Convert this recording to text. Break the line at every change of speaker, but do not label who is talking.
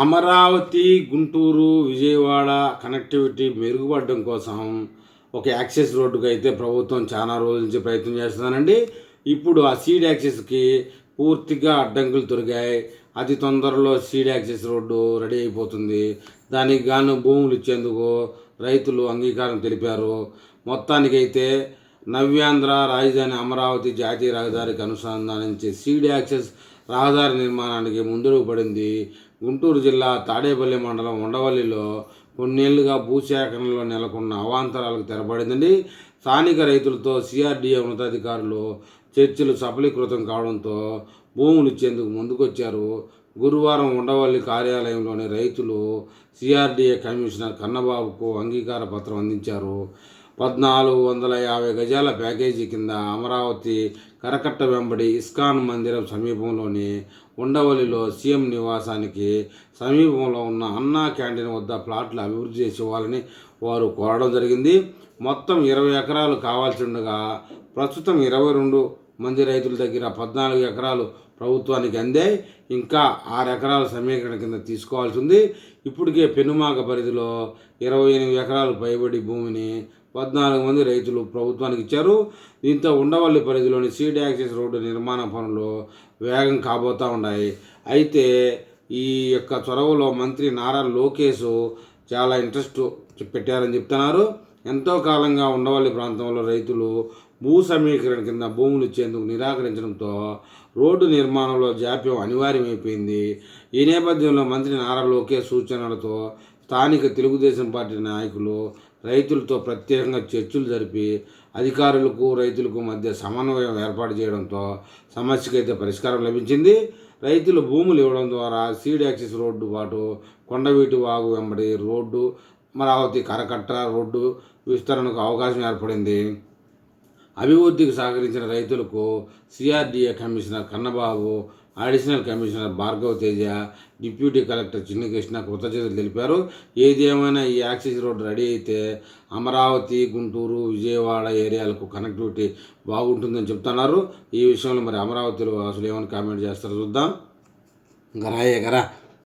Amaravati Guntur Vijayawada connectivity మెరుగుపడడం కోసం ఒక యాక్సెస్ రోడ్డుకు అయితే ప్రభుత్వం చాలా రోజుల నుంచి ప్రయత్నం చేస్తున్నానండి ఇప్పుడు ఆ సీడ్ యాక్సెస్కి పూర్తిగా అడ్డంకులు తొలగాయి అతి తొందరలో సీడ్ యాక్సెస్ రోడ్డు రెడీ అయిపోతుంది. దానికి గాను భూములు ఇచ్చేందుకు రైతులు అంగీకారం తెలిపారు. మొత్తానికైతే నవ్యాంధ్ర రాజధాని అమరావతి జాతీయ రహదారికి అనుసంధానించే సీడ్ యాక్సెస్ రహదారి నిర్మాణానికి ముందుకు పడింది గుంటూరు జిల్లా తాడేపల్లి మండలం ఉండవల్లిలో కొన్నేళ్ళుగా భూసేకరణలో నెలకొన్న అవాంతరాలకు తెరపడిందండి. స్థానిక రైతులతో సిఆర్డీఏ ఉన్నతాధికారులు చర్చలు సఫలీకృతం కావడంతో భూములు ఇచ్చేందుకు ముందుకొచ్చారు. గురువారం ఉండవల్లి కార్యాలయంలోని రైతులు సిఆర్డీఏ కమిషనర్ కన్నబాబుకు అంగీకార పత్రం అందించారు. పద్నాలుగు వందల యాభై గజాల ప్యాకేజీ కింద అమరావతి కరకట్ట వెంబడి ఇస్కాన్ మందిరం సమీపంలోని ఉండవల్లిలో సీఎం నివాసానికి సమీపంలో ఉన్న అన్నా క్యాంటీన్ వద్ద ప్లాట్లు అభివృద్ధి చేసేవాలని వారు కోరడం జరిగింది. మొత్తం ఇరవై ఎకరాలు కావాల్సి ఉండగా ప్రస్తుతం ఇరవై రెండు మంది రైతుల దగ్గర పద్నాలుగు ఎకరాలు ప్రభుత్వానికి అందాయి ఇంకా ఆరు ఎకరాల సమీకరణ కింద తీసుకోవాల్సి ఉంది. ఇప్పటికే పెనుమాక పరిధిలో ఇరవై ఎనిమిది ఎకరాలు పైబడి భూమిని పద్నాలుగు మంది రైతులు ప్రభుత్వానికి ఇచ్చారు. దీంతో ఉండవల్లి పరిధిలోని సీడ్ యాక్సెస్ రోడ్డు నిర్మాణ పనులు వేగం కాబోతూ ఉన్నాయి. అయితే ఈ యొక్క చొరవలో మంత్రి నారా లోకేష్ చాలా ఇంట్రెస్ట్ పెట్టారని చెప్తున్నారు. ఎంతో కాలంగా ఉండవల్లి ప్రాంతంలో రైతులు భూ సమీకరణ కింద భూములు ఇచ్చేందుకు నిరాకరించడంతో రోడ్డు నిర్మాణంలో జాప్యం అనివార్యమైపోయింది. ఈ నేపథ్యంలో మంత్రి నారా లోకేష్ సూచనలతో స్థానిక తెలుగుదేశం పార్టీ నాయకులు రైతులతో ప్రత్యేకంగా చర్చలు జరిపి అధికారులకు రైతులకు మధ్య సమన్వయం ఏర్పాటు చేయడంతో సమస్యకైతే పరిష్కారం లభించింది. రైతులు భూములు ఇవ్వడం ద్వారా సీడ్ యాక్సిస్ రోడ్డు పాటు కొండవీటి వాగు వెంబడి రోడ్డు అమరావతి కరకట్ట రోడ్డు విస్తరణకు అవకాశం ఏర్పడింది. అభివృద్ధికి సహకరించిన రైతులకు CRDA commissioner Kannababu additional commissioner Bhargav Teja deputy collector Chinnakrishna కృతజ్ఞతలు తెలిపారు. ఏదేమైనా ఈ యాక్సిస్ రోడ్డు రెడీ అయితే అమరావతి గుంటూరు విజయవాడ ఏరియాలకు కనెక్టివిటీ బాగుంటుందని చెప్తున్నారు. ఈ విషయంలో మరి అమరావతిలో అసలు ఏమైనా కామెంట్ చేస్తారో చూద్దాం. గరా గరా.